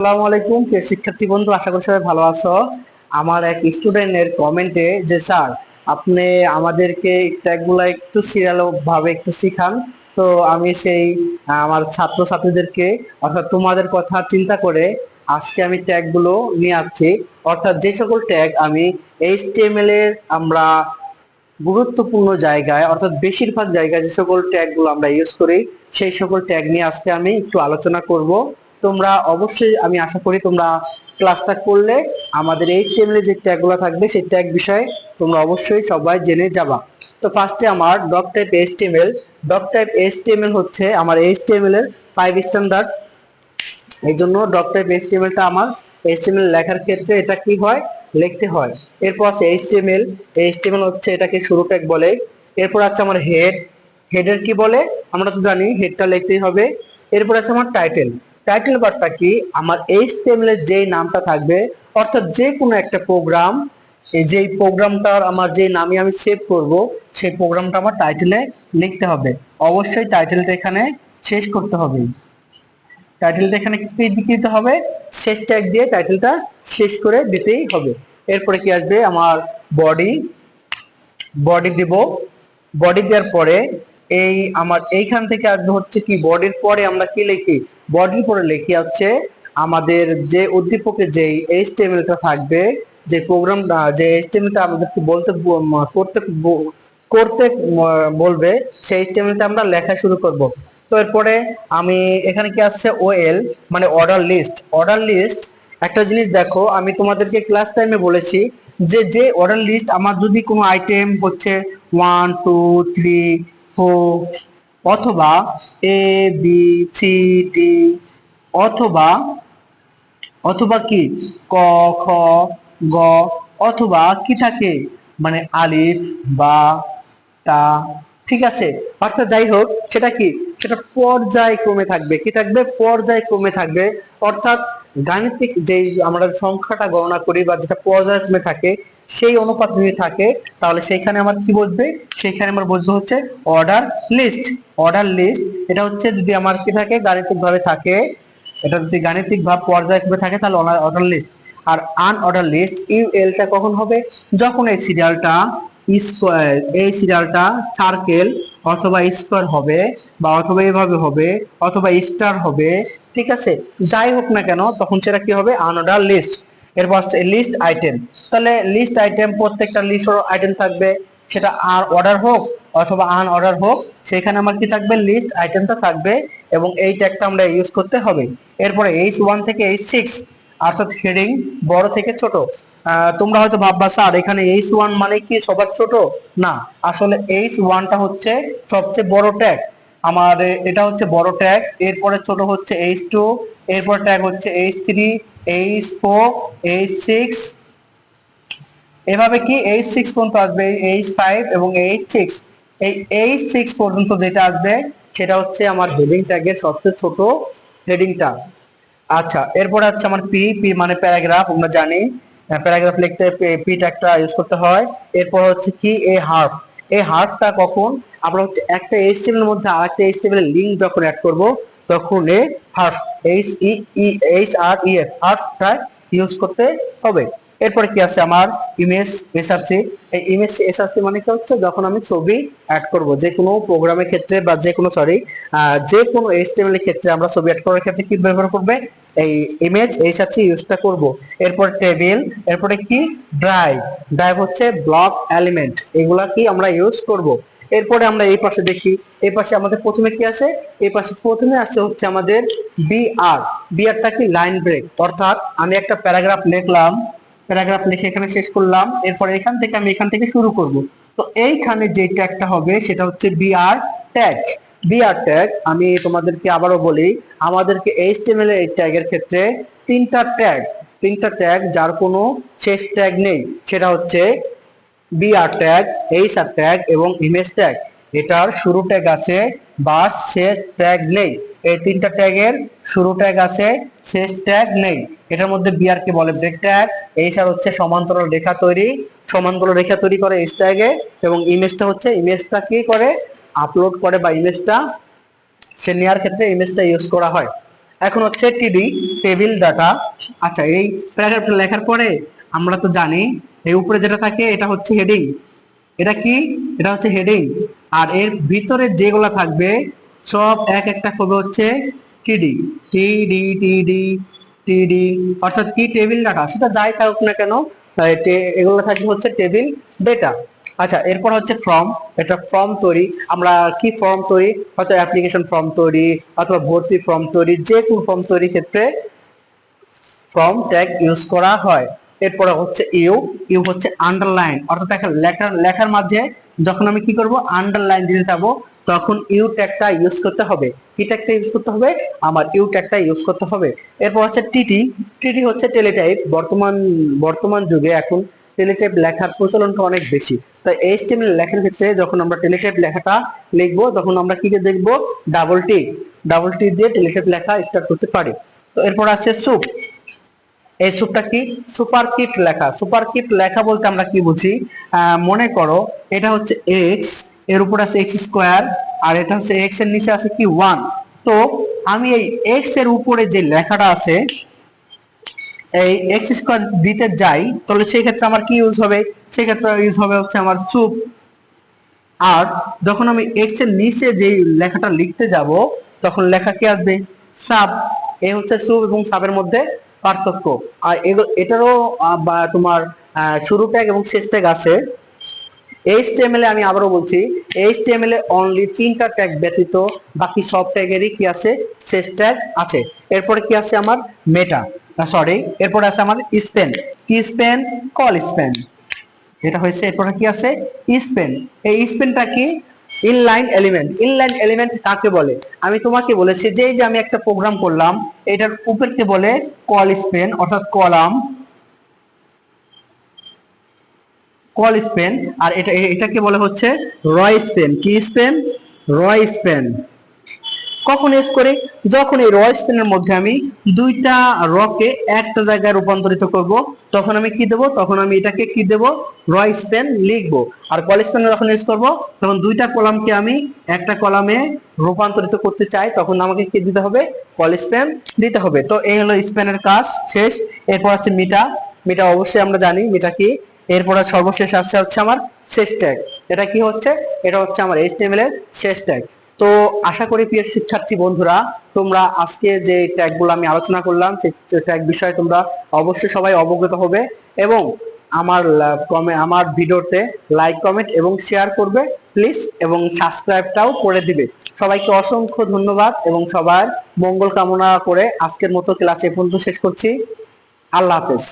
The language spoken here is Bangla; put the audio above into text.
আসসালামু আলাইকুম, প্রিয় শিক্ষার্থী বন্ধু, আশা করি সবাই ভালো আছো। আমার এক স্টুডেন্টের কমেন্টে যে, স্যার, আপনি আমাদেরকে ট্যাগগুলো একটু সিরিয়াল ভাবে একটু শিখান। তো আমি সেই, আমার ছাত্র ছাত্রীদেরকে অর্থাৎ তোমাদের কথা চিন্তা করে আজকে আমি ট্যাগগুলো নিয়ে আসছি। অর্থাৎ যে সকল ট্যাগ আমি এইচটিএমএল এর আমরা গুরুত্বপূর্ণ জায়গায়, অর্থাৎ বেশিরভাগ জায়গায় যে সকল ট্যাগগুলো আমরা ইউজ করি, সেই সকল ট্যাগ নিয়ে আজকে আমি একটু আলোচনা করব। তোমরা অবশ্যই, আমি আশা করি তোমরা ক্লাসটা করলে। আমাদের এই টেবিলে যে ট্যাগগুলো থাকবে, সেই ট্যাগ বিষয়ে তোমরা অবশ্যই সবাই জেনে যাবা। তো ফার্স্টে আমার doc type HTML doc type HTML হচ্ছে আমার এইচটিএমএল এর ফাইভ স্ট্যান্ডার্ড এই জন্য ডক টাইপ এইচটিএমএল টা আমার এইচটিএমএল লেখার ক্ষেত্রে এটা কি হয়? লিখতে হয়। এরপর আছে এইচটিএমএল এইচটিএমএল হচ্ছে এটাকে শুরু ট্যাগ বলে। এরপর আছে আমার হেড হেডের কি বলে? আমরা তো জানি হেডটা লিখতেই হবে। এরপর আছে আমার টাইটেল টাইটেল বারটা কি? আমার এইচটিএমএল এর যেই নামটা থাকবে, অর্থাৎ যে কোনো একটা প্রোগ্রাম এই যে প্রোগ্রামটার আমার যে নামে আমি সেভ করব, সেই প্রোগ্রামটা আমার টাইটেলে লিখতে হবে। অবশ্যই টাইটেলটা এখানে শেষ করতে হবে। টাইটেলটা এখানে কি দিতে হবে? শেষ ট্যাগ দিয়ে টাইটেলটা শেষ করে দিতেই হবে। এরপরে কি আসবে? আমার বডি বডি দিব। বডি দেওয়ার পরে এই আমার এইখান থেকে আসবে হচ্ছে কি? বডির পরে আমরা কি লিখি? বডির পরে লিখি হচ্ছে, আমাদের যে উদ্দীপকে যে এইচটিএমএল টা থাকবে, যে প্রোগ্রামটা যে এইচটিএমএল টা আমাদেরকে বলতে করতে করতে বলবে, সেই এইচটিএমএল টা আমরা লেখা শুরু করব। তো এরপরে আমি, এখানে কি আসছে ওএল মানে অর্ডার লিস্ট অর্ডার লিস্ট একটা জিনিস দেখো, আমি তোমাদেরকে ক্লাস টাইমে বলেছি যে যে অর্ডার লিস্ট আমার যদি কোনো আইটেম হচ্ছে ওয়ান টু থ্রি ফোর অথবা এ বি সি ডি অথবা অথবা কি? ক, খ, গ, অথবা কি থাকে? মানে আলিফ, বা, তা, ঠিক আছে? অর্থাৎ যাই হোক, সেটা কি? সেটা পর্যায় কমে থাকবে। কি থাকবে? পর্যায় কমে থাকবে। অর্থাৎ গাণিতিক যে আমরা সংখ্যাটা গণনা করি বা যেটা পর্যায়ক্রমে থাকে সেই অনুপাত যদি থাকে, তাহলে সেইখানে আমার কি বসবে? সেইখানে আমার বসবে হচ্ছে অর্ডার লিস্ট অর্ডার লিস্ট এটা হচ্ছে যদি আমার কি থাকে গাণিতিক ভাবে থাকে, এটা যদি গাণিতিক ভাব থাকে, তাহলে অর্ডার লিস্ট আর আন অর্ডার লিস্ট ইউএলটা কখন হবে? যখন এই সিরিয়ালটা স্কোয়ার এই সিরিয়ালটা সার্কেল অথবা স্কোয়ার হবে বা অথবা এইভাবে হবে অথবা স্টার হবে, ঠিক আছে? যাই হোক না কেন, তখন সেটা কি হবে? আনঅর্ডার লিস্ট এরপর আসছে লিস্ট আইটেম তাহলে লিস্ট আইটেম প্রত্যেকটা লিস্ট আইটেম থাকবে। সেটা আর অর্ডার হোক অথবা আন অর্ডার হোক, সেখানে আমার কি থাকবে? লিস্ট আইটেমটা থাকবে এবং এই ট্যাগটা আমরা ইউজ করতে হবে। এরপরে এইচ ওয়ান থেকে এইচ সিক্স অর্থাৎ হেডিং বড় থেকে ছোট। তোমরা হয়তো ভাববা, স্যার, এখানে এইচ ওয়ান মানে কি সবার ছোট? না, আসলে এইচ ওয়ানটা হচ্ছে সবচেয়ে বড় ট্যাগ আমার এটা হচ্ছে বড় ট্যাগ এরপরে ছোট হচ্ছে এইচ টু এরপর ট্যাগ হচ্ছে H three H four H six এভাবে কি এইচ সিক্স পর্যন্ত আসবে এইচ ফাইভ এবং এইচ সিক্স এই এইচ সিক্স পর্যন্ত যেটা আসবে, সেটা হচ্ছে আমার হেডিং ট্যাগের সবচেয়ে ছোট হেডিংটা আচ্ছা এরপরে হচ্ছে আমার পি পি মানে প্যারাগ্রাফ আমরা জানি। প্যারাগ্রাফ লিখতে পি ট্যাগটা ইউজ করতে হয়। এরপর হচ্ছে কি এই হার্ফ এই হার্ফটা কখন? আমরা হচ্ছে একটা এইচটিএমএল এর মধ্যে আরেকটা এইচটিএমএল এর লিঙ্ক যখন অ্যাড করব, তখন এই href H E H R E F হার্ফটা use করতে হবে। এরপরে কি আছে আমার? ইমেজ এসআরসি এই ইমেজ এসআরসি মানে কি হচ্ছে? যখন আমি ছবি অ্যাড করব, যে কোনো প্রোগ্রামের ক্ষেত্রে বা যে কোনো সরি যে কোনো এইচটিএমএল এর ক্ষেত্রে আমরা ছবি অ্যাড করার ক্ষেত্রে কি ব্যবহার করবে? এই ইমেজ এসআরসি ইউজটা করব। এরপর টেবিল এরপরে কি? ড্রাইভ ড্রাইভ হচ্ছে ব্লক এলিমেন্ট এগুলা কি আমরা ইউজ করব? এরপরে আমরা এই পাশে দেখি, এই পাশে আমাদের প্রথমে কি আসে এই পাশে প্রথমে আসছে হচ্ছে আমাদের বিআর বিআরটা কি লাইন ব্রেক অর্থাৎ আমি একটা প্যারাগ্রাফ লিখলাম, প্যারাগ্রাফ লিখে এখানে শেষ করলাম, এরপর এখান থেকে আমি এখান থেকে শুরু করব। তো এইখানে যে ট্যাগটা হবে, সেটা হচ্ছে বিআর ট্যাগ বিআর ট্যাগ আমি তোমাদেরকে আবারও বলি, আমাদেরকে এইচটিএমএল এই ট্যাগের ক্ষেত্রে তিনটা ট্যাগ তিনটা ট্যাগ যার কোনো শেষ ট্যাগ নেই, সেটা হচ্ছে BR tag H R tag এবং ইমেজ ট্যাগ এটার শুরু ট্যাগ আছে, বা শেষ ট্যাগ নেই। এই তিনটা ট্যাগের শুরু ট্যাগ আছে, শেষ ট্যাগ নেই। এটার মধ্যে বিআর কে বলে ব্রেক ট্যাগ এইচ আর হচ্ছে সমান্তরাল রেখা তৈরি। সমান্তরাল রেখা তৈরি করে এইচ ট্যাগে এবং ইমেজটা হচ্ছে ইমেজটা কি করে? আপলোড করে বা ইমেজটা সে নেওয়ার ক্ষেত্রে ইমেজটা ইউজ করা হয়। এখন হচ্ছে টিডি টেবিল ডাটা আচ্ছা এই প্যারাগ্রাফটা লেখার পরে আমরা তো জানি, এই উপরে যেটা থাকে, এটা হচ্ছে হেডিং এটা কি? এটা হচ্ছে হেডিং আর এর ভিতরে যেগুলো থাকবে, সব এক একটা হবে হচ্ছে টিডি টিডি টিডি টিডি অর্থাৎ কি টেবিল ডাটা? সেটা যাই থাকুক না কেন এগুলো থাকবে হচ্ছে টেবিল ডেটা। আচ্ছা এরপর হচ্ছে ফর্ম। এটা ফর্ম তৈরি। আমরা কি ফর্ম তৈরি? হয়তো অ্যাপ্লিকেশন ফর্ম তৈরি, অথবা ভর্তি ফর্ম তৈরি, যে কোনো ফর্ম তৈরির ক্ষেত্রে ফর্ম ট্যাগ ইউজ করা হয়। এরপরে হচ্ছে ইউ ইউ হচ্ছে আন্ডারলাইন অর্থাৎ দেখা লেখার লেখার মাঝে যখন আমি কি করব? আন্ডারলাইন দিতে যাব তখন ইউ ট্যাগটা ইউজ করতে হবে। কি ট্যাগটা ইউজ করতে হবে? আমার ইউ ট্যাগটা ইউজ করতে হবে। এরপর হচ্ছে টিটি টিটি হচ্ছে টেলিটাইপ বর্তমান বর্তমান যুগে এখন টেলিটাইপ লেখার প্রচলনটা অনেক বেশি। তাই এইচটিএমএল লেখার ক্ষেত্রে যখন আমরা টেলিটাইপ লেখাটা লিখব, তখন আমরা কি দেখব? ডাবল টি ডাবল টি দিয়ে টেলিটাইপ লেখা স্টার্ট করতে পারি। তো এরপর আছে সুপ এই সুপটা কি? সুপার কিট লেখা। সুপার কিট লেখা বলতে আমরা কি বুঝি? মনে করো এটা হচ্ছে এক্সের উপর আছে এক্স স্কোয়ার আর এটা হচ্ছে এক্সের নিচে আছে কি? ওয়ান তো আমি এই এক্সের উপরে যে লেখাটা আছে, এই এক্স স্কোয়ার দিতে যাই, তাহলে সেই ক্ষেত্রে আমার কি ইউজ হবে? সেই ক্ষেত্রে ইউজ হবে হচ্ছে আমার সুপ আর যখন আমি এক্সের নিচে যে লেখাটা লিখতে যাব, তখন লেখা কি আসবে? সাব এ হচ্ছে সুব এবং সাবের মধ্যে পার্থক্য। আর এটারও তোমার শুরু ট্যাগ এবং শেষ ট্যাগ আছে। এইচটিএমএল এ আমি আবারও বলছি এইচটিএমএল এ অনলি তিনটা ট্যাগ ব্যতীত বাকি সব ট্যাগেরই কি আছে? শেষ ট্যাগ আছে। এরপরে কি আছে আমার? মেটা সরি এরপরে আছে আমার স্পেন কি স্পেন কল স্পেন এটা হয়েছে, এরপরে কি আছে? স্পেন এই স্পেনটা কি? ইনলাইন এলিমেন্ট ইনলাইন এলিমেন্ট কাকে বলে? আমি তোমাকে বলেছি যে যে আমি একটা প্রোগ্রাম করলাম, এটার উপরকে বলে কল স্পেন অর্থাৎ কলাম কল স্পেন আর এটা, এটাকে বলে হচ্ছে রয় স্পেন কি স্পেন রয় স্পেন কখন ইউজ করে? যখন এই রয় স্পেনের মধ্যে আমি দুইটা রকে একটা জায়গায় রূপান্তরিত করব, তখন আমি কি দেব? তখন আমি এটাকে কি দেব? রয় স্পেন লিখব। আর কল স্পেন যখন ইউজ করব, তখন দুইটা কলামকে আমি একটা কলামে রূপান্তরিত করতে চাই, তখন আমাকে কি দিতে হবে? কল স্পেন দিতে হবে। তো এই হলো স্পেনের কাজ শেষ। এরপর আছে মিটা। মিটা অবশ্যই আমরা জানি, মিটা কি? এরপর সর্বশেষ আসছে হচ্ছে আমার শেষ ট্যাগ এটা কি হচ্ছে? এটা হচ্ছে আমার এইচটিএমএল এর শেষ ট্যাগ তো আশা করি প্রিয় শিক্ষার্থী বন্ধুরা, তোমরা আজকে যে ট্যাগগুলো আমি আলোচনা করলাম, সেই ট্যাগ বিষয়ে তোমরা অবশ্যই সবাই অবগত হবে এবং আমার কমে, আমার ভিডিওতে লাইক কমেন্ট এবং শেয়ার করবে প্লিজ এবং সাবস্ক্রাইবটাও করে দিবে। সবাইকে অসংখ্য ধন্যবাদ এবং সবার মঙ্গল কামনা করে আজকের মতো ক্লাস এ পর্যন্ত শেষ করছি। আল্লাহ হাফেজ।